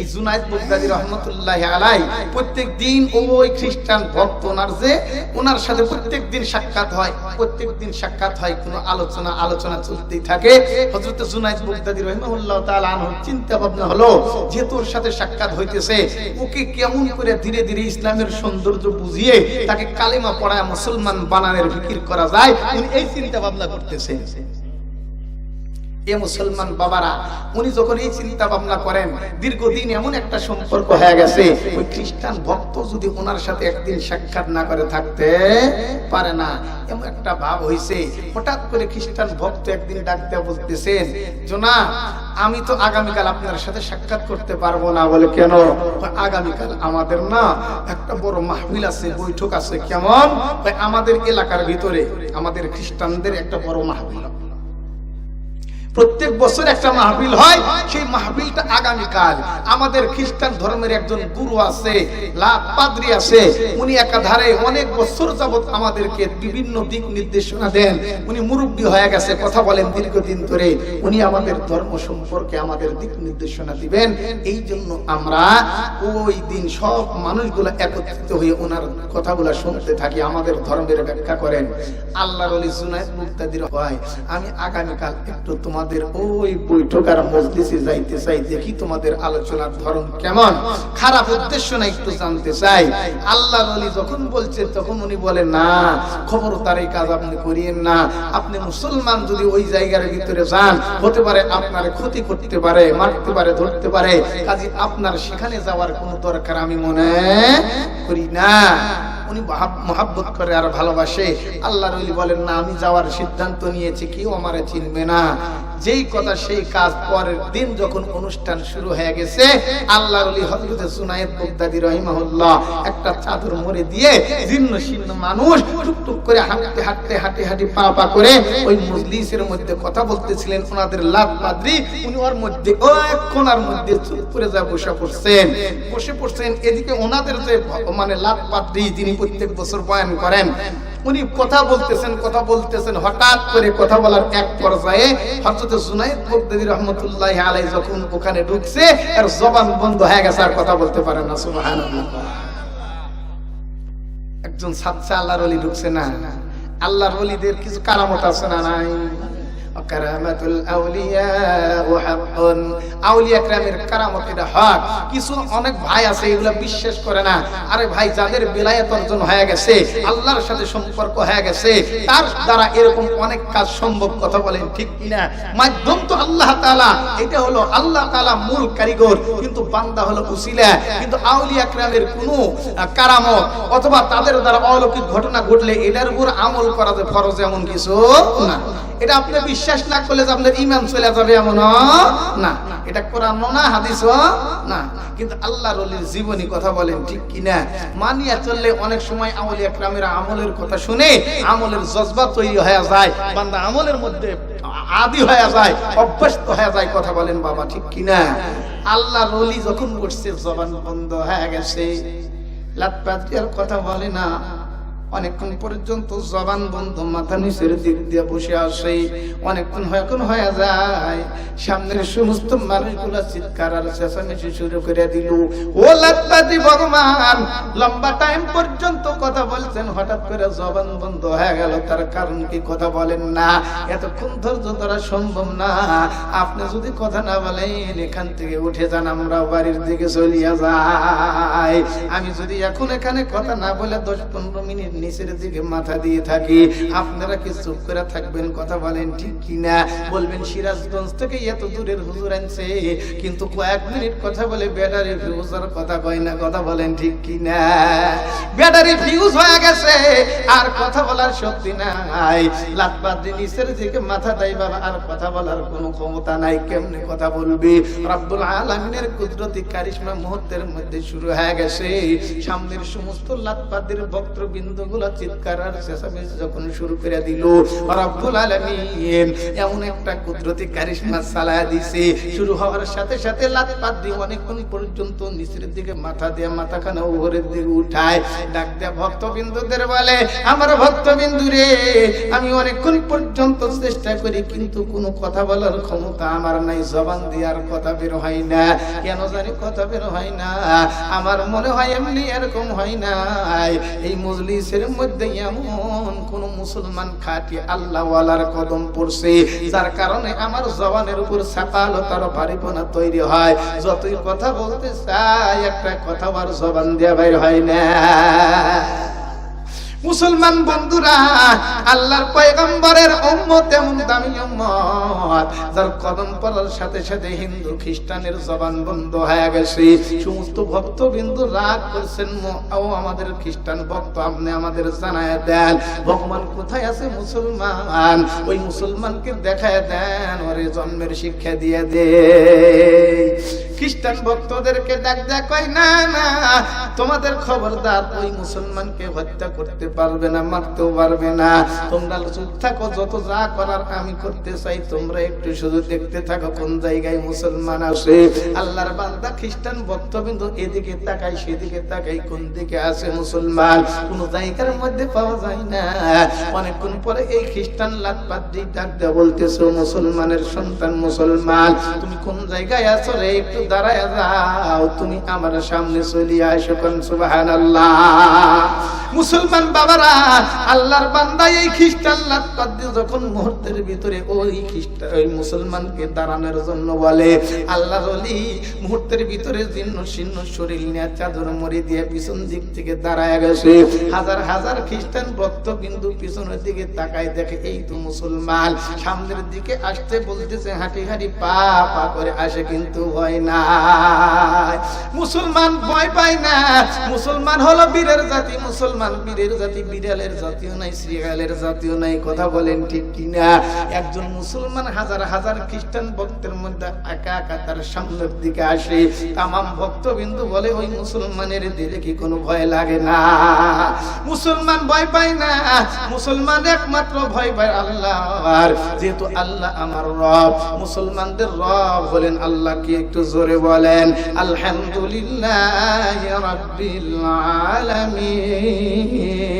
এই জুনাইদ বুগদাদি রহমতুল্লাহ আলাই প্রত্যেক দিন ওই খ্রিস্টান ভক্ত ওনার যে, ওনার সাথে প্রত্যেক দিন সাক্ষাৎ হয়। প্রত্যেক দিন সাক্ষাৎ হয়, কোনো আলোচনা আলোচনা চলতেই থাকে। হযরত জুনাইদ বুগদাদি রহিমাহুল্লাহ তাআলা আনহুর চিন্তা ভাবনা হলো, যে তোর সাথে সাক্ষাৎ হইতেছে, ওকে কেমন করে ধীরে ধীরে ইসলামের সৌন্দর্য বুঝিয়ে তাকে কালেমা পড়ায় মুসলমান বানানোর ফিকির করা যায় এই চিন্তা ভাবনা করতেছেন। এ মুসলমান বাবারা, উনি যখন এই চিন্তা ভাবনা করেন, দীর্ঘদিন এমন একটা সম্পর্ক হয়ে গেছে, ওই খ্রিস্টান ভক্ত যদি ওনার সাথে একদিন সাক্ষাৎ না করে থাকতে পারে না। এমন একটা ভাব হইছে, হঠাৎ করে খ্রিস্টান ভক্ত একদিন বলতেছেন, জোনা, আমি তো আগামীকাল আপনার সাথে সাক্ষাৎ করতে পারব না। বলে, কেন? আগামীকাল আমাদের না একটা বড় মাহফিল আছে, বৈঠক আছে, কেমন? আমাদের এলাকার ভিতরে, আমাদের খ্রিস্টানদের একটা বড় মাহফিল প্রত্যেক বছর একটা মাহফিল হয়, সেই মাহফিলটা আগামীকাল। আমাদের খ্রিস্টান ধর্মের একজন গুরু আছে লাভ পাদ্রি আছে, উনি একাধারে অনেক বছর যাবত আমাদেরকে বিভিন্ন দিক নির্দেশনা দেন। উনি মুরব্বী হয়ে গেছে, কথা বলেন দীর্ঘদিন ধরে। উনি আমাদের ধর্ম সম্পর্কে আমাদের দিক নির্দেশনা দিবেন। এই জন্য আমরা ওই দিন সব মানুষগুলো একত্রিত হয়ে ওনার কথাগুলো শুনতে থাকি, আমাদের ধর্মের ব্যাখ্যা করেন। অলি জুনাইদ মুক্তাদির হয়, আমি আগামীকাল একটু তোমাদের ওই বৈঠক আর মজলিসে যাইতে চাই, দেখি তোমাদের আলোচনার ধরন কেমন। খারাপ উদ্দেশ্য না একটু জানতে চাই। আল্লাহর অলি যখন বলছে, তখন উনি বলেন না খবর তার এই কাজ আপনি করিয়েন না। আপনি মুসলমান যদি ওই জায়গার ভিতরে যান, হতে পারে আপনার ক্ষতি করতে পারে, মারতে পারে, ধরতে পারে। কাজে আপনার সেখানে যাওয়ার কোনো দরকার আমি মনে করি না। উনি মহাব্বত করে আর ভালোবাসে। আল্লাহ রলি বলেন, না, আমি যাওয়ার সিদ্ধান্ত নিয়েছি, কেউ আমারে চিনবে না। যেই কথা সেই কাজ পরের দিন যখন অনুষ্ঠান শুরু হয়ে গেছে আল্লাহ রলি হজরত সুনায়েদ বগদাদি রহিমাহুল্লাহ একটা চাদর মরে দিয়ে জীর্ণ শীর্ণ মানুষ টুকটুক করে হাঁটতে হাঁটতে, হাঁটে, হাঁটি পা পা করে ওই মজলিসের মধ্যে কথা বলতেছিলেন ওনাদের লাভ পাদ্রি। উনি ওর মধ্যে ও এক কোনার মধ্যে চুপ করে যা বসে পড়ছেন। বসে পড়ছেন, এদিকে ওনাদের যে মানে লাভ পাদ্রি যিনি প্রত্যেক বছর বয়ান করেন। উনি কথা বলতেছেন কথা বলতেছেন, হঠাৎ করে কথা বলার এক পর্যায়ে হজরত জুনাইদ বগদাদি রহমতুল্লাহ আলাই যখন ওখানে ঢুকছে আর জবান বন্ধ হয়ে গেছে, আর কথা বলতে পারে না, সুবহানাল্লাহ। একজন সাচ্চা আল্লাহর ওলি ঢুকছে না। আল্লাহর ওলিদের কিছু কারামত আছে না নাই? মাধ্যম তো আল্লাহ এটা হলো আল্লাহ মূল কারিগর, কিন্তু বান্দা হলো উসিলা। কিন্তু আউলিয়া کرامের কোনো কারামত অথবা তাদের দ্বারা অলৌকিক ঘটনা ঘটলে এটার উপর আমল করা ফরজ এমন কিছু না। এটা আপনি বিশ্বাস না করলে যে আপনার ইমান চলে যাবে এমন না। এটা কোরআন না হাদিস না। কিন্তু আল্লাহ রলির জীবনী কথা বলেন, ঠিক কিনা? মানিয়া চললে অনেক সময় আমলে একরামের আমলের কথা শুনে আমলের জজবা তৈরি হয়ে যায়, বান্দা আমলের মধ্যে আদি হয়ে যায়, অভ্যস্ত হয়ে যায় কথা বলেন বাবা, ঠিক কিনা? আল্লাহ রলি যখন করছে জবান বন্ধ হয়ে গেছে। লাত কথা বলে না। অনেকক্ষণ পর্যন্ত জবান বন্ধ, মাথা নিচের দিক দিয়ে বসে আসে। অনেকক্ষণ হয়ক্ষণ হয়ে যায়। সামনের সমস্ত মানুষগুলা চিৎকার আর চেঁচামেচি শুরু করে দিল। ও লাতপাতি ভগবান, লম্বা টাইম পর্যন্ত কথা বলছেন, হঠাৎ করে জবান বন্ধ হয়ে গেল। তার কারণ কি কথা বলেন না? এতক্ষণ ধৈর্য ধরা সম্ভব না। আপনি যদি কথা না বলেন, এখান থেকে উঠে যান, আমরা বাড়ির দিকে চলিয়া যাই। আমি যদি এখন এখানে কথা না বলে দশ পনেরো মিনিট নিচের দিকে মাথা দিয়ে থাকি। আপনারা কি চুপ করে থাকবেন, কথা বলেন ঠিক কিনা? বলবেন, সিরাজগঞ্জ থেকে এত দূরের হুজুর আনছে, কিন্তু কয়েক মিনিট কথা বলে ব্যাটারি ফিউজের কথা কয় না, কথা বলেন ঠিক কিনা? ব্যাটারি ফিউজ হয়ে গেছে, আর কথা বলার শক্তি নাই। লাত বাদ্রি নিচের দিকে মাথা দেয় বাবা, আর কথা বলার কোনো ক্ষমতা নাই, কেমনে কথা বলবি? রব্বুল আলামিনের কুদরতি কারিশমা মুহূর্তের মধ্যে শুরু হয়ে গেছে। সামনের সমস্ত লাত বাদ্রির বক্তবৃন্দ চিৎকার আর যখন শুরু করে দিল, রব্বুল আলামিন, এমন একটা কুদরতি কারিশমা চালায়া দিছে। শুরু হওয়ার সাথে সাথে লাত পাত দিয়ে অনেকক্ষণ পর্যন্ত নিচের দিকে মাথা দিয়ে মাথাখানা উপরের দিকে উঠায়। ডাক ভক্তবিন্দুদের বলে, আমার ভক্তবিন্দু রে, আমি অনেকক্ষণ পর্যন্ত চেষ্টা করি, কিন্তু কোনো কথা বলার ক্ষমতা আমার নাই, জবান দেওয়ার কথা বের হয় না। কেন জানি কথা বের হয় না, আমার মনে হয় এমনি এরকম হয় না এই মজলিসের মধ্যে এমন কোন মুসলমান খাটি আল্লাহওয়ালার কদম পড়ছে, যার কারণে আমার জবানের উপর সাকালতার পারিপনা তৈরি হয়। যতই কথা বলতে চাই একটা কথা আমার জবান দেওয়া বাইর হয় না। মুসলমান বন্ধুরা, আল্লাহর পয়গম্বরের উম্মত এমন দামি উম্মত, যার কদম পড়ার সাথে সাথে হিন্দু খ্রিস্টানের জবান বন্ধ হয়ে গেছে। সমস্ত ভক্ত বিন্দু রাগ করছেন ও আমাদের খ্রিস্টান ভক্ত, আপনি আমাদের জানায় দেন। ভগবান কোথায় আছে মুসলমান? ওই মুসলমানকে দেখায় দেন, ওরে জন্মের শিক্ষা দিয়ে দে। খ্রিস্টান ভক্তদেরকে দেয়া কয়, না না, তোমাদের খবরদার ওই মুসলমানকে হত্যা করতে পারবে না, মারতেও পারবে না। তোমরা চুপ থাকো, যত যা করার আমি করতে চাই, তোমরা একটু শুধু দেখতে থাকো কোন জায়গায় মুসলমান আসে আল্লাহর বান্দা খ্রিস্টান ভক্তবিন্দু এদিকে তাকাই সেদিকে তাকাই কোন দিকে আছে মুসলমান? কোন জায়গার মধ্যে পাওয়া যায় না। অনেকক্ষণ পরে এই খ্রিস্টান লাটপাত দিয়ে ডাক দেয়া বলতেছো মুসলমানের সন্তান মুসলমান। তুমি কোন জায়গায় আছো রে, একটু দাঁড়ায় যাও। তুমি আমার সামনে চলে আসো কোন, সুবহানাল্লাহ। মুসলমান বাবারা, আল্লাহর বান্দা এই খ্রিস্টান যখন মুহূর্তের ভিতরে ওই খ্রিস্টান ওই মুসলমানকে দাঁড়ানোর জন্য বলে, আল্লাহর ওলি মুহূর্তের ভিতরে শীর্ণ শরীর নিয়ে চাদর মরি দিয়ে পিছন দিক থেকে দাঁড়ায় গেছে। হাজার হাজার খ্রিস্টান ভক্ত বিন্দু পিছনের দিকে তাকায় দেখে, এই তো মুসলমান। সামনের দিকে আসতে বলতেছে, হাঁটি হাঁটি পা পা করে আসে কিন্তু ভয় না মুসলমান ভয় পায় না। মুসলমান হলো বীরের জাতি, মুসলমান বীরের জাতি। বিড়ালের জাতীয় নাই শ্রীগালের জাতীয় নাই, কথা বলেন ঠিক কিনা? একজন মুসলমান হাজার হাজার খ্রিস্টান ভক্তের মধ্যে একা একা তার সামনের দিকে আসে। তামাম ভক্তবিন্দু বলে, ওই মুসলমানের দিলে কি কোনো ভয় লাগে না? মুসলমান ভয় পায় না। মুসলমান একমাত্র ভয় পায় আল্লাহ যেহেতু আল্লাহ আমার রব। মুসলমানদের রব বলেন আল্লাহ কি একটু জোরে বলেন, আলহামদুলিল্লাহ রাব্বিল আলামিন।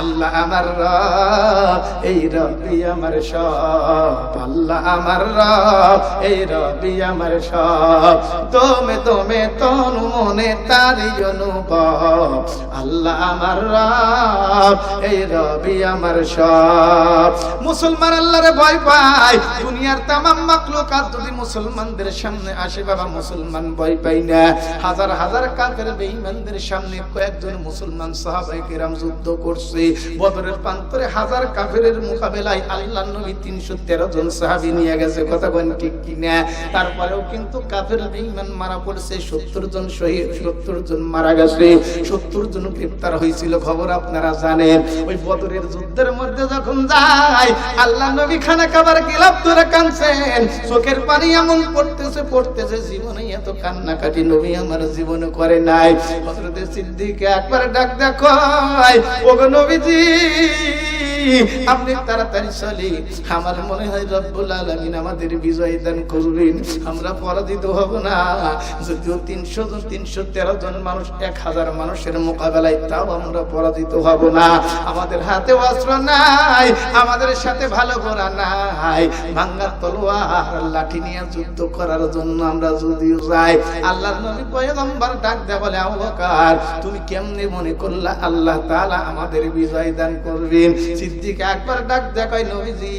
আল্লাহ আমার এই রবি আমার সব। আল্লাহ আমার এই রবি আমার সব। তোমে তোমে তনু মনে তারি অনুভব। আল্লাহ আমার এই রবি আমার সব। মুসলমান আল্লাহরে ভয় পায়। দুনিয়ার তামাম মাকলুকাত যদি মুসলমানদের সামনে আসে, বাবা, মুসলমান ভয় পাই না। হাজার হাজার কাফের বেঈমানদের সামনে কয়েকজন মুসলমান হয়েছিল। খবর আপনারা জানেন। ওই বদরের যুদ্ধের মধ্যে যখন যায়, আল্লাহ নবী খানা খাবার গেলাপ ধরে কানছেন চোখের পানি এমন পড়তেছে পড়তেছে জীবনে এত কান্নাকাটি নবী আমার জীবনে করে নাই। হযরতে সিদ্দিক একবার ডাক দেখো ওগো নবীজি আপনি তাড়াতাড়ি চলি। আমার মনে হয় রব্বুল আলামিন আমাদের বিজয় দান করবেন। আমরা পরাজিত হব না। যদিও তিনশো জন, তিনশো তেরো জন মানুষ, এক হাজার মানুষের মোকাবেলায়, তাও আমরা পরাজিত হব না। আমাদের হাতে অস্ত্র নাই, আমাদের সাথে ভালো ঘোড়া নাই। ভাঙ্গা তলোয়ার, লাঠি নিয়ে যুদ্ধ করার জন্য আমরা যদিও যাই। নবী পয়গম্বর ডাক বলে তুমি কেমনে মনে করলা? আল্লাহ তাআলা আমাদের বিজয় দান করবেন। সিদ্দিক একবার ডাক দেখাই নবীজি,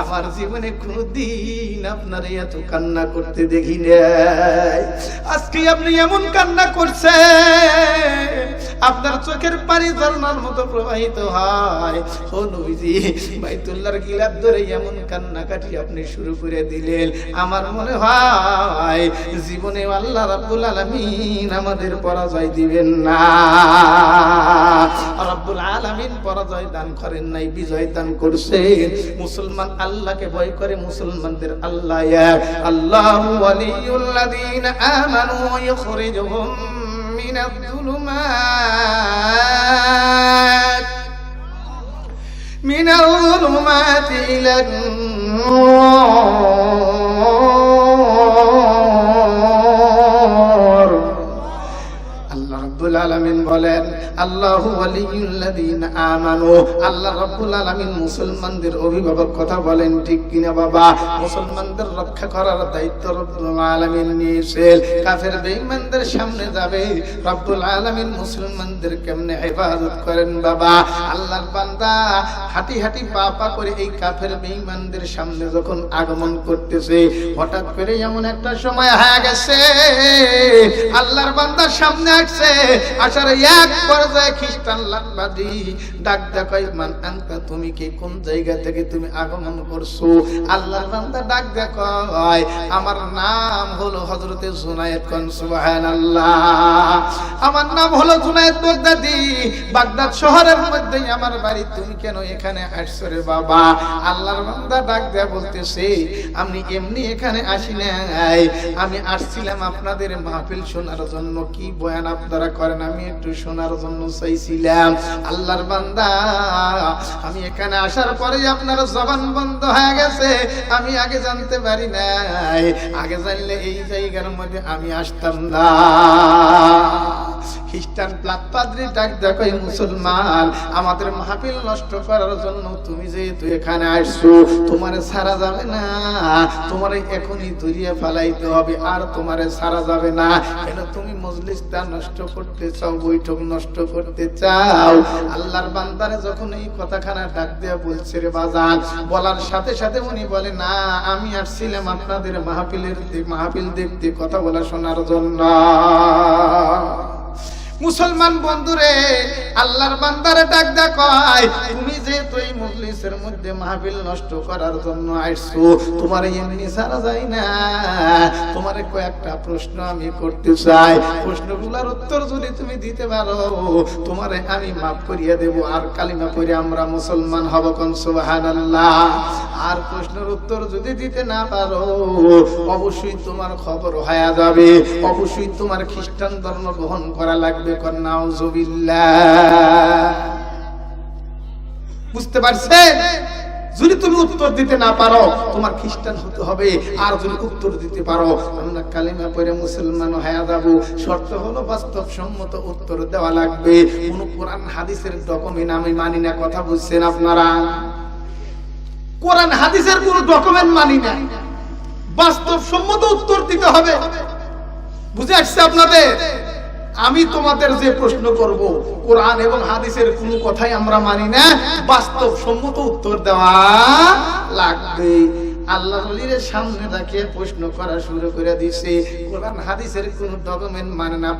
আমার জীবনে কোনদিন আপনার এত কান্না করতে দেখি নাই। আজকে আপনি এমন কান্না করছেন আপনার চোখের পানি ঝর্ণার মতো প্রবাহিত হয়। ও নবীজি, বাইতুল্লাহর ধরে এমন আপনি শুরু করে দিলেন। আমার মনে হয় জীবনে আল্লাহ রাব্বুল আলামিন আমাদের পরাজয় দিবেন না। আলামিন পরাজয় দান করেন নাই, বিজয় দান করছেন। মুসলমান আল্লাহকে ভয় করে মুসলমানদের আল্লাহ এক। আল্লাহু ওয়ালিউল্লাযীনা আমানু ইখরিজুহুম من الظلمات من الظلمات إلى النور আল্লাহ রাব্বুল আলামিন বলেন মুসলমানদের অভিভাবক কথা বলেন, ঠিক কিনা বাবা? মুসলমানদের রক্ষা করার দায়িত্ব নিয়েছেন। কাফের সামনে যাবে। মুসলমানদের কেমনে হেফাজত করেন বাবা? আল্লাহর হাঁটি হাঁটি করে এই কাফের সামনে যখন আগমন করতেছে, হঠাৎ করে এমন একটা সময় হয়ে গেছে। আল্লাহর বান্দার সামনে আসছে, আসার এক পর্যায়ে খ্রিস্টান ডাক তুমি কোন জায়গা থেকে তুমি আগমন করছ? আল্লাহর বান্দা ডাক আমার নাম হলো হযরতে জুনায়েদ কোন আমার নাম হলো জুনায়েদ বাগদাদি। বাগদাদ শহরের আমার বাড়ি, তুমি কেন এখানে আসছো রে বাবা? আল্লাহর বান্দা ডাক দেয়া বলতেছে, আমি এমনি এখানে আসি নাই। আমি আসছিলাম আপনাদের মাহফিল শোনার জন্য। কি বয়ান আপনারা করেন? আমি একটু শোনার জন্য আল্লাহর বান্দা, আমি এখানে আসার পরে আপনার জবান বন্ধ হয়ে গেছে। আমি আগে জানতে পারি নাই। আগে জানলে এই জায়গার মধ্যে আমি আসতাম না। মুসলমান, আমাদের মাহফিল নষ্ট করার জন্য তুমি যেহেতু এখানে আসছো, তোমারে সারা যাবে না। তোমারে এখনই দরিয়ে ফেলাইতে হবে, আর তোমারে সারা যাবে না। কেন তুমি মজলিসটা নষ্ট করতে চাও, বৈঠক নষ্ট করতে চাও, আল্লাহর বান্দারে যখন এই কথাখানা ডাক দেয়া বলছে রে বাজার বলার সাথে সাথে উনি বলে, না, আমি আসছিলাম আপনাদের মাহফিলের মাহফিল দেখতে, কথা বলা শোনার জন্য। মুসলমান বন্ধুরে, আল্লাহর বান্দারে ডাক দেয়া কয়, তুমি যেহেতু এই মজলিসের মধ্যে মাহফিল নষ্ট করার জন্য আইছো তোমার এমনি সারা যায় না। তোমার কয়েকটা প্রশ্ন আমি করতে চাই। প্রশ্নগুলোর উত্তর যদি তুমি দিতে পারো, তোমারে আমি মাফ করিয়া দেব। আর কালিমা পড়ে আমরা মুসলমান হব কোন? সুবহানাল্লাহ। আর প্রশ্নের উত্তর যদি দিতে না পারো, অবশ্যই তোমার খবর হয়ে যাবে। অবশ্যই তোমার খ্রিস্টান ধর্ম গ্রহণ করা লাগবে। বুঝতে পারছেন? যদি তুমি উত্তর দিতে না পারো, তোমার খ্রিস্টান হতে হবে। আর যদি উত্তর দিতে পারো, আমরা কালিমা পড়ে মুসলমান হয়ে যাব। শর্ত হলো বাস্তবসম্মত উত্তর দেওয়া লাগবে। কোন কোরআন, হাদিসের ডকুমেন্ট আমি মানি না। কথা বুঝছেন আপনারা? কোরআন, হাদিসের কোন ডকুমেন্ট মানি না। বাস্তবসম্মত উত্তর দিতে হবে। বুঝে আসছে আপনাদের? আমি তোমাদের যে প্রশ্ন করব, কোরআন এবং হাদিসের কোন কথাই আমরা মানি না বাস্তব সম্মত উত্তর দেওয়া লাগবে। আল্লাহ সামনে প্রশ্ন করা শুরু করে কোরআন, হাদিসের কোন ডকুমেন্ট মানে না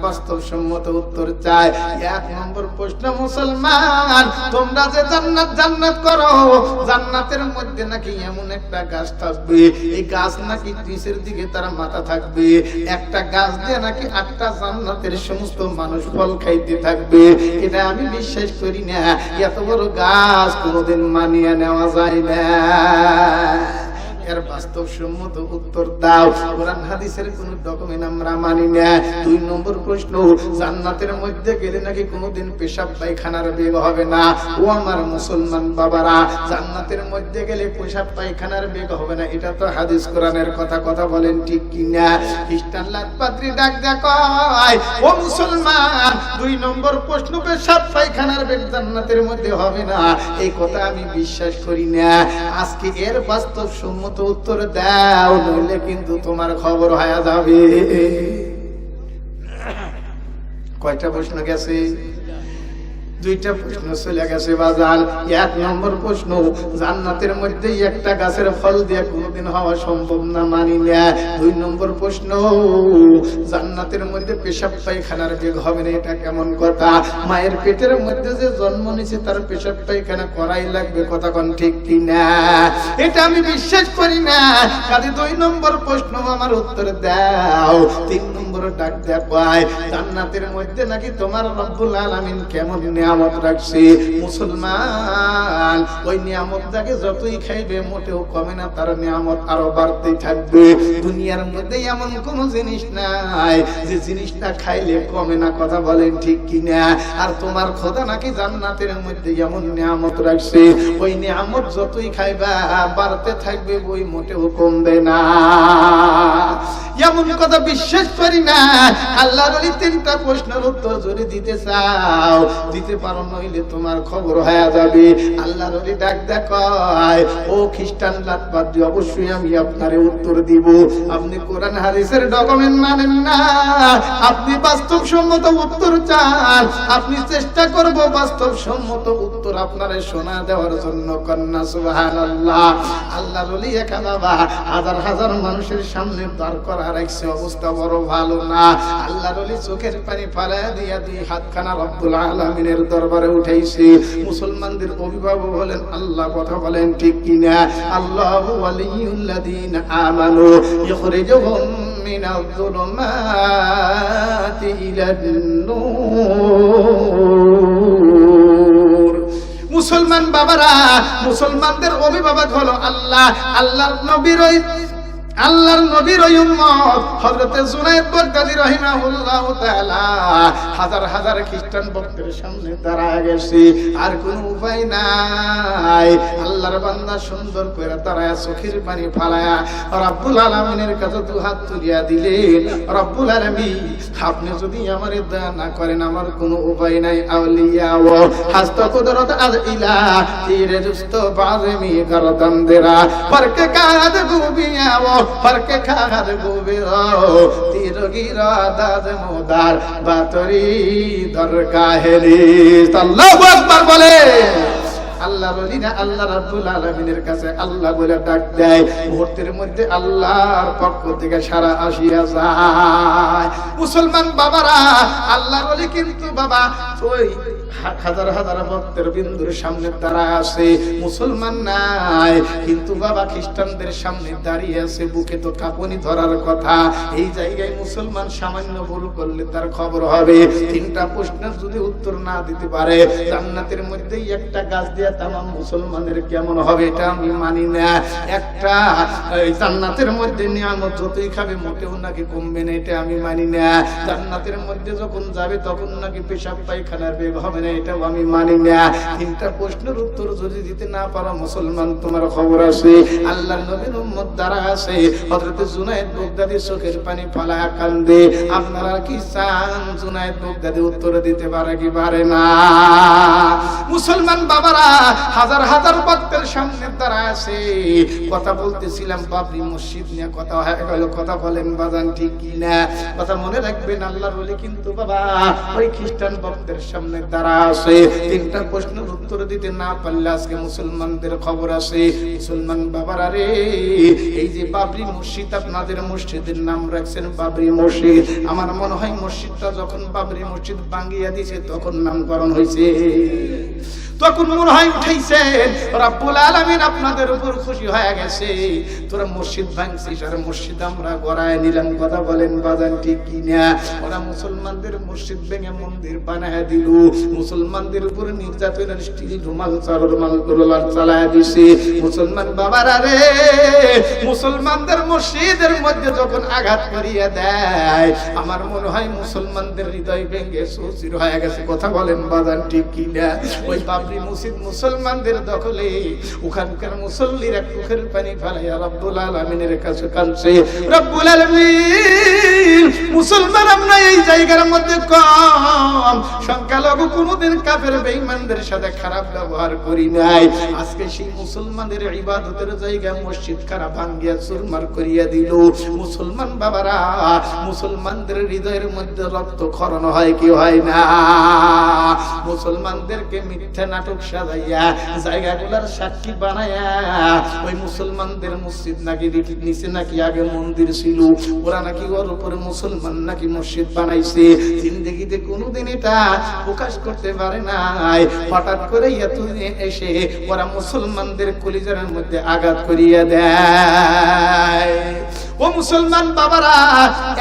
উত্তর চায়। এক নম্বর প্রশ্ন, মুসলমান, তোমরা যে জান্নাত জান্নাত করো, জান্নাতের মধ্যে নাকি এমন একটা গাছ থাকবে? এই গাছ নাকি দিকে তার মাথা থাকবে? একটা গাছ দিয়ে নাকি আটটা জান্নাতের সমস্ত মানুষ ফল খাইতে থাকবে? এটা আমি বিশ্বাস করি না। এত বড় গাছ কোনোদিন মানিয়ে নেওয়া যায় না। এর বাস্তবসম্মত উত্তর দাও। কোরআন, হাদিসের কোন ডকুমেন্ট আমরা মানি না। দুই নম্বর প্রশ্ন, জান্নাতের মধ্যে গেলে নাকি কোনোদিন পেশাব পায়খানার বেগ হবে না? ও আমার মুসলমান বাবারা, জান্নাতের মধ্যে গেলে পেশাব পায়খানার বেগ হবে না? এটা তো হাদিস কোরআনের কথা কথা বলেন ঠিক কি না খ্রিস্টান লাটপাত্রী ডাক দেখায় ও মুসলমান, দুই নম্বর প্রশ্ন, পেশাব পায়খানার বেগ জান্নাতের মধ্যে হবে না? এই কথা আমি বিশ্বাস করি না। আজকে এর বাস্তব সম্মত উত্তর দাও নইলে কিন্তু তোমার খবর হয়ে যাবে। কয়টা প্রশ্ন গেছে? দুইটা প্রশ্ন চলে গেছে বাজার। এক নম্বর প্রশ্ন, জান্নাতের মধ্যে একটা গাছের ফল দিয়ে কোনোদিন হওয়া সম্ভব না, মানি না। দুই নম্বর প্রশ্ন, জান্নাতের মধ্যে পেশাব পায়খানার বেগ হবে না, এটা কেমন কথা? মায়ের পেটের মধ্যে যে জন্ম নিছে তার পেশাব পায়খানা করাই লাগবে, কথা কোন ঠিক কিনা? এটা আমি বিশ্বাস করি না। কাজে দুই নম্বর প্রশ্ন আমার উত্তর দাও। তিন নম্বর ডাক দেওয়া জান্নাতের মধ্যে নাকি তোমার রব্বুল আলামিন কেমন নিয়ামত রাখছে। মুসলমান, ওই নিয়ামতটাকে যতই খাইবে, মোটেও কমে না, তার নিয়ামত আরও বাড়তে থাকবে। দুনিয়ার মধ্যে এমন কোন জিনিস নাই যে জিনিসটা খাইলে কমে না, কথা বলেন ঠিক কিনা? আর তোমার খোদা নাকি জান্নাতের মধ্যে এমন নিয়ামত রাখছে। ওই নিয়ামত যতই খাইবা, বাড়তে থাকবে, ওই মোটেও কমবে না। এমন কথা বিশ্বাস করি না। আল্লাহর তিনটা প্রশ্নের উত্তর যদি দিতে চাও, দিতে পারো নইলে তোমার খবর হয়ে যাবে। আল্লাহর ওই ডাক দেখায়, ও খ্রিস্টান লাটপাত অবশ্যই আমি আপনারে উত্তর দিব। আপনি কোরআন, হাদিসের ডকুমেন্ট মানেন না। আপনি বাস্তব সম্মত উত্তর চান। আপনি চেষ্টা করব বাস্তব সম্মত উত্তর আপনারে শোনা দেওয়ার জন্য কন্যা ওলি একা বাবা হাজার হাজার মানুষের সামনে দাঁড় করা রাখছে, অবস্থা বড় ভালো না। আল্লাহর ওলি চোখের পানি ফালায়া দিয়া দুই হাতখানা রব্বুল আলামিনের দরবারে উঠাইছে। মুসলমানদের অভিভাবক হলেন আল্লাহ কথা বলেন ঠিক কিনা? আল্লাহু ওয়ালিউল্লাযীনা আমানু ইখরিজুহুম মিনাল যুলুমাতি ইলান নূর মুসলমান বাবারা মুসলমানদের অভিভাবক হলো আল্লাহ। আল্লাহ নবীর আল্লাহর নবীর ওই উম্মত, হযরতে জুনায়েদ বাগদাদি রাহিমাহুল্লাহ তাআলা হাজার হাজার খ্রিস্টান ভক্তের সামনে দাঁড়ায় গেছে। আর কোনো উপায় নাই। আল্লাহর বান্দা সুন্দর করে দাঁড়ায় চোখের পানি ফালায়া রব্বুল আলামিনের কাছে দু হাত তুলিয়া দিলে রব্বুল আলামিন, আপনি যদি আমারে দয়া না করেন, আমার কোনো উপায় নাই। আউলিয়া ও হাস্ত কুদরত আজ ইলা, তেরে দুস্ত বাজমি গরদম দেরা ফরকে কাদ গুবিয়া ও ফরকে কাদ গুবিরা তীর গিরা দাদ মোদার, বাতরি দরগাহেরি আল্লাহু আকবার বলে। আল্লাহ বলিনা আল্লাহ রাব্বুল আলামিনের কাছে আল্লাহ বলে ডাক দেয়। মুহূর্তের মধ্যে আল্লাহর পক্ষ থেকে সারা আসিয়া যায়। মুসলমান বাবারা, আল্লাহ বলি কিন্তু বাবা, ওই হাজার হাজার ভক্তের বিন্দুর সামনে দাঁড়ায় আছে। মুসলমান নাই, কিন্তু বাবা খ্রিস্টানদের সামনে দাঁড়িয়ে আছে, বুকে তো কাপনি ধরার কথা। এই জায়গায় মুসলমান সামান্য ভুল করলে তার খবর হবে। তিনটা প্রশ্নের যদি উত্তর না দিতে পারে, জান্নাতের মধ্যেই একটা গাছ দিয়ে তামাম মুসলমানের কেমন হবে এটা আমি মানি না। একটা জান্নাতের মধ্যে নিয়ামত যতই খাবে, মোটেও নাকি কমবে না, এটা আমি মানি না। জান্নাতের মধ্যে যখন যাবে, তখন নাকি পেশাব পায়খানার বেগ হবে না। এটাও আমি মানি না। তিনটা প্রশ্নের উত্তর যদি দিতে না পারো, মুসলমান, তোমার খবর আছে। আল্লাহ নবীর উম্মত দ্বারা আছে। হযরত জুনায়েদ বাগদাদি চোখের পানি ফালায়া কান্দে। আপনারা কি চান? জুনায়েদ বাগদাদি উত্তর দিতে পারে কি পারে না? মুসলমান বাবারা, হাজার হাজার ভক্তের সামনে দ্বারা আছে। কথা বলতেছিলাম বাবরি মসজিদ নিয়ে, কথা হয়ে গেল কথা বলেন বাজান, ঠিক কি না কথা মনে রাখবেন, আল্লাহর বলে কিন্তু বাবা, ওই খ্রিস্টান ভক্তের সামনে দ্বারা আছে তিনটা প্রশ্নের উত্তর দিতে না পারলে আজকে মুসলমানদের খবর আছে মুসলমান বাবারা রে, এই যে বাবরি মসজিদ, আপনাদের মসজিদের নাম রাখছেন বাবরি মসজিদ। আমার মনে হয় মসজিদটা যখন বাবরি মসজিদ ভাঙ্গিয়া দিছে, তখন নামকরণ হয়েছে তখন মনে হয়, উঠাইছেন, রব্বুল আলামিন আপনাদের উপর খুশি হয়ে গেছে। তোরা মসজিদ ভাঙছিস, আর মসজিদ আমরা গড়ায় নিলাম। কথা বলেন, বাজান ঠিক কি না ওরা মুসলমানদের মসজিদ ভেঙে মন্দির বানায় দিল। মুসলমানদের উপর নির্যাতনের স্টিল রুমাল চারর মাল রোলার চালায় দিছে। মুসলমান বাবারা রে, মুসলমানদের মসজিদের মধ্যে যখন আঘাত করিয়ে দেয়, আমার মনে হয় মুসলমানদের হৃদয় ভেঙে সুচির হয়ে গেছে। কথা বলেন, বাজান ঠিক কি না ওই বাবরি মসজিদ মুসলমানদের দখলে, ওখানকার মুসল্লিরা চোখের পানি ফেলাইয়া রব্বুল আলামিনের কাছে কাঁদছে। রব্বুল আলামিন, মুসলমান আমরা এই জায়গার মধ্যে কম। সংখ্যালঘু কোনোদিন কাফের বেঈমানদের সাথে খারাপ ব্যবহার করি নাই। আজকে সেই মুসলমানদের ইবাদতের জায়গা মসজিদ খারাপ ভাঙ্গিয়া চুরমার করিয়া দিল। মুসলমান বাবারা, মুসলমানদের হৃদয়ের মধ্যে রক্ত খরণ হয় কি হয় না? মুসলমানদেরকে মিথ্যা নাটক সাজাইয়া, জায়গাগুলার সাক্ষী বানায়া ওই মুসলমানদের মসজিদ নাকি নিচে নাকি আগে মন্দির ছিল, ওরা নাকি ওর উপরে মুসলমান নাকি মসজিদ বানাইছে। জিন্দগিতে কোনোদিন এটা প্রকাশ করতে পারে নাই। হঠাৎ করে এতদিন এসে ওরা মুসলমানদের কলিজার মধ্যে আঘাত করিয়া দেয়। মুসলমান বাবারা,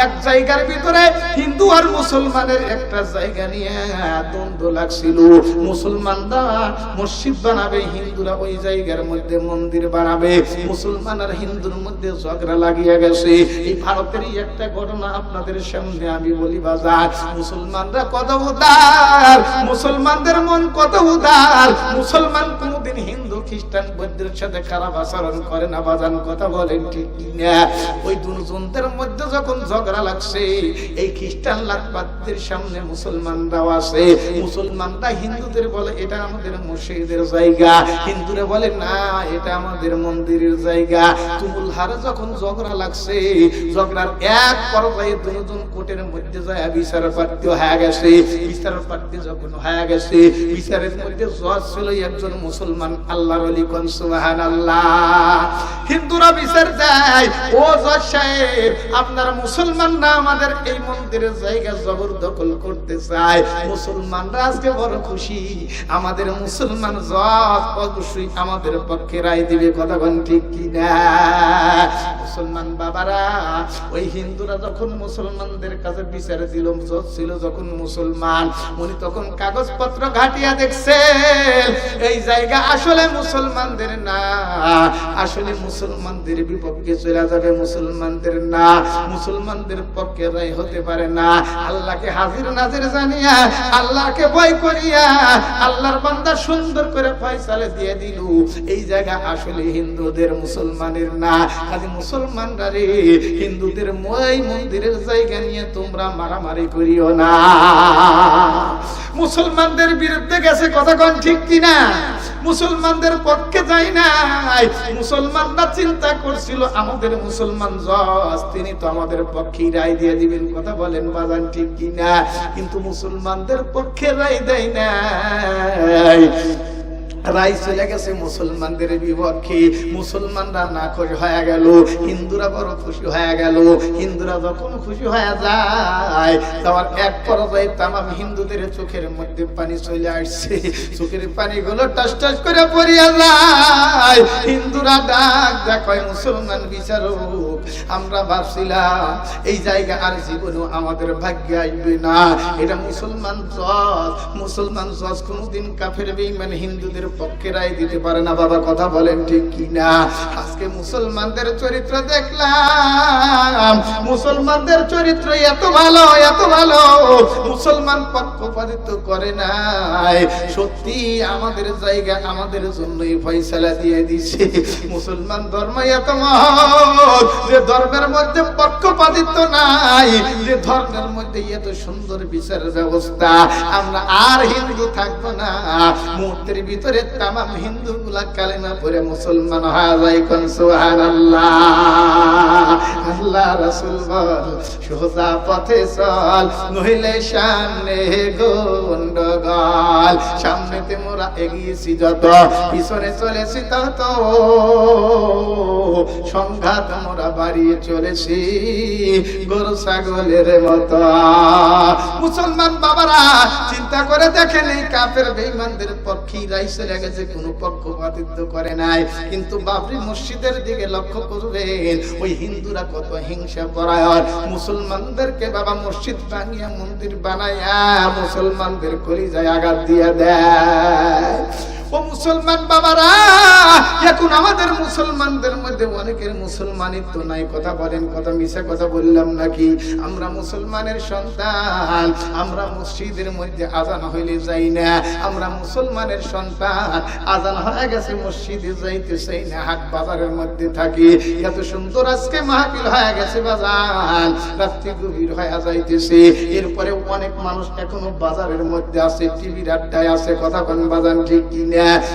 এক জায়গার ভিতরে হিন্দু আর মুসলমানের একটা জায়গা নিয়ে দ্বন্দ্ব লাগছিল। মুসলমানরা মসজিদ বানাবে, হিন্দুরা ওই জায়গার মধ্যে মন্দির বানাবে, মুসলমান আর হিন্দুর মধ্যে ঝগড়া লাগিয়ে গেছে। এই ভারতেরই একটা ঘটনা আপনাদের সামনে আমি বলি, বাজার। মুসলমানরা কত উদার, মুসলমানদের মন কত উদার। মুসলমান কোনদিন হিন্দু, খ্রিস্টান, বৌদ্ধের সাথে খারাপ আচরণ করে না, বাজান, কথা বলেন ঠিক কিনা? ওই দুজনদের মধ্যে যখন ঝগড়া লাগছে, এই খ্রিস্টান লাটপাতদের সামনে মুসলমানরাও আছে। মুসলমানরা হিন্দুদের বলে, এটা আমাদের মসজিদের জায়গা। হিন্দুরা বলে, না, এটা আমাদের মন্দিরের জায়গা। তুমুল হারে যখন ঝগড়া লাগছে, ঝগড়ার এক পর্যায়ে দুজন কোর্টের মধ্যে যায় বিচার প্রার্থী হয়ে গেছে। বিচার প্রার্থী যখন হয়ে গেছে, বিচারের মধ্যে জজ ছিল একজন মুসলমান, আল্লাহর অলি কোন, সুবহানাল্লাহ। হিন্দুরা বিচার দেয়, ও জজ সাহেব, আপনারা মুসলমান না আমাদের এই মন্দিরের জায়গা জবরদখল করতে চায়। মুসলমানরা আজকে বড় খুশি। আমাদের মুসলমান জজ অবশ্যই আমাদের পক্ষে রায় দিবে, কথা ঠিক কিনা? মুসলমান বাবারা, ওই হিন্দুরা যখন মুসলমানদের কাছে বিচার দিল ছিল যখন মুসলমান। উনি তখন কাগজপত্র ঘাটিয়া দেখছে এই জায়গা আসলে মুসলমানদের না। আসলে মুসলমানদের বিপক্ষে চলে যাবে, মুসলমানদের না। মুসলমানদের পক্ষে রায় হতে পারে না। আল্লাহকে হাজির নাজির জানিয়া, আল্লাহকে ভয় করিয়া, আল্লাহর বান্দা সুন্দর করে ফয়সালে দিয়ে দিল। এই জায়গা আসলে হিন্দুদের, মুসলমানের না। খালি মুসলমানরা রে হিন্দুদের মই মন্দিরের জায়গা নিয়ে তোমরা মারামারি করিও না। মুসলমানদের বিরুদ্ধে গেছে কথা কোন ঠিক কিনা? মুসলমানদের পক্ষে যাই নাই। মুসলমানরা চিন্তা করছিল, আমাদের মুসলমান জজ, তিনি তো আমাদের পক্ষে রায় দিয়ে দিবেন, কথা বলেন বাজান ঠিক কিনা? কিন্তু মুসলমানদের পক্ষে রায় দেয় নাই। রায় চলে গেছে মুসলমানদের বিপক্ষে। মুসলমানরা না খুশি হয়ে গেল, হিন্দুরা বড় খুশি হয়ে গেল। হিন্দুরা যখন খুশি হয়ে যায়, তখন এক পর্যায়ে তামাম হিন্দুদের চোখের মধ্যে পানি চলে আসছে। চোখের পানি গুলো টাস টাস করে পড়িয়া যায়। হিন্দুরা ডাক দেখো মুসলমান বিচারক, আমরা ভাবছিলাম এই জায়গা আর জীবনও আমাদের ভাগ্যে আসবে না। এটা মুসলমান জজ মুসলমান জজ কোনোদিন কাফের, বেঈমান হিন্দুদের রায় দিতে পারে না, বাবা কথা বলেন ঠিক কি না আজকে মুসলমানদের চরিত্র দেখলাম। মুসলমানদের চরিত্র এত ভালো এত ভালো। মুসলমান পক্ষপাতিত্ব করে নাই। সত্যি আমাদের জায়গা আমাদের জন্যই ফয়সালা দিয়ে দিছে। মুসলমান ধর্ম এত মহৎ, যে ধর্মের মধ্যে পক্ষপাতিত্ব নাই, যে ধর্মের মধ্যে এত সুন্দর বিচার ব্যবস্থা। আমরা আর হিন্দু থাকব না। মুহূর্তের ভিতরে হিন্দু গুলা পরে মুসলমান আল্লাহ রাসূল বল, সোজা পথে চল নহিলে সামনে মোরা এগিয়েছি যত, পিছনে চলেছি তত। সংঘাত মোরা বাড়িয়ে চলেছি, গরু ছাগলের মতো। মুসলমান বাবারা, চিন্তা করে দেখেন এই কাফের বেঈমানদের পক্ষে রাই চলে গেছে কোনো পক্ষপাতিত্ব করে নাই। কিন্তু বাবরি মসজিদের দিকে লক্ষ্য করবেন, ওই হিন্দুরা কত হিংসা পরায়ণ। মুসলমানদেরকে বাবা মসজিদ ভাঙিয়া মন্দির বানাইয়া মুসলমানদের কলিজায় আঘাত দিয়া দেয়। ও মুসলমান বাবারা, এখন আমাদের মুসলমানদের মধ্যে অনেকের মুসলমানিত্ব নাই। কথা বলেন, কথা মিশা কথা বললাম নাকি? আমরা মুসলমানের সন্তান, আমরা মসজিদের মধ্যে আজান হইলে যাই না। আমরা মুসলমানের সন্তান, আজান হয়ে গেছে, মসজিদে যাইতে চাই না, হাট বাজারের মধ্যে থাকি। এত সুন্দর আজকে মাহফিল হয়ে গেছে বাজার, রাত্রি গভীর হয়ে যাইতেছে। এরপরে অনেক মানুষ এখনও বাজারের মধ্যে আছে, টিভির আড্ডায় আছে। কথা কোন বাজান ঠিক কিনা? Yeah.